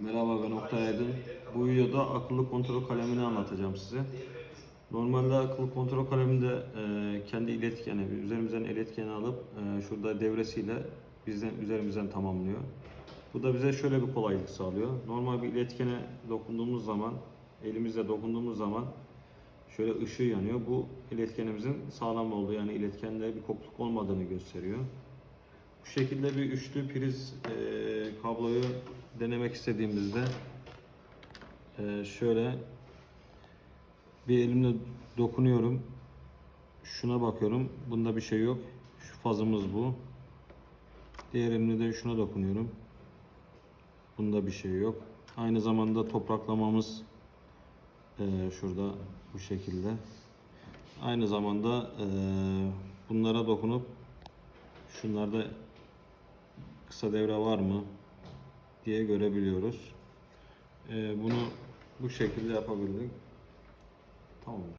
Merhaba ben Oktay Aydın. Bu videoda akıllı kontrol kalemini anlatacağım size. Normalde akıllı kontrol kaleminde e, kendi iletkeni, üzerimizden iletkeni alıp e, şurada devresiyle bizden üzerimizden tamamlıyor. Bu da bize şöyle bir kolaylık sağlıyor. Normal bir iletkene dokunduğumuz zaman, elimizle dokunduğumuz zaman şöyle ışığı yanıyor. Bu iletkenimizin sağlam olduğu yani iletkende bir kopukluk olmadığını gösteriyor. Bu şekilde bir üçlü priz e, kabloyu denemek istediğimizde e, şöyle bir elimle dokunuyorum. Şuna bakıyorum. Bunda bir şey yok. Şu fazımız bu. Diğer elimle de şuna dokunuyorum. Bunda bir şey yok. Aynı zamanda topraklamamız e, şurada bu şekilde. Aynı zamanda e, bunlara dokunup şunlarda kısa devre var mı diye görebiliyoruz. Ee, bunu bu şekilde yapabildik. Tamamdır.